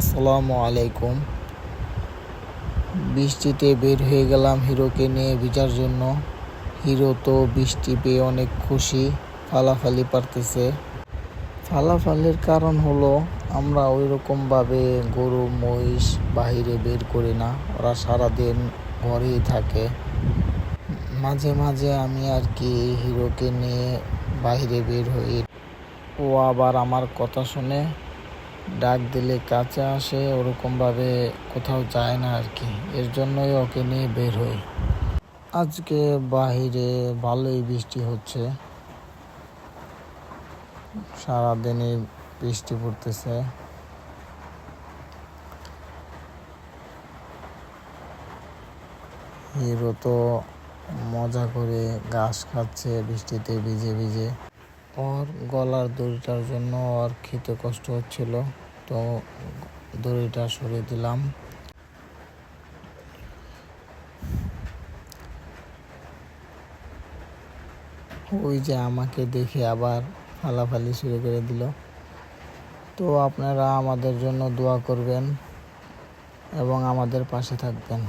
আসসালামু আলাইকুম। বৃষ্টিতে বের হয়ে গেলাম হিরোকে নিয়ে ভিজার জন্য। হিরো তো বৃষ্টি পেয়ে অনেক খুশি, ফালাফালি পারতেছে। ফালাফালির কারণ হলো, আমরা ওই রকমভাবে গরু, মহিষ বাহিরে বের করি না। ওরা সারাদিন ঘরেই থাকে। মাঝে মাঝে আমি আর কি হিরোকে নিয়ে বাইরে বের হই। ও আবার আমার কথা শুনে ডাক দিলে কাছে আসে, ওরকমভাবে কোথাও যায় না আর কি। এর জন্যই ওকে নিয়ে বের হই। আজকে বাহিরে ভালোই বৃষ্টি হচ্ছে। সারাদিনই বৃষ্টি পড়তেছে। হিরো তো মজা করে ঘাস খাচ্ছে বৃষ্টিতে ভিজে ভিজে। ওর গলার দড়িটার জন্য ওর খেতে কষ্ট হচ্ছিল, তো দড়িটা সরিয়ে দিলাম। ওই যে আমাকে দেখে আবার ফালাফালি শুরু করে দিল। তো আপনারা আমাদের জন্য দোয়া করবেন এবং আমাদের পাশে থাকবেন।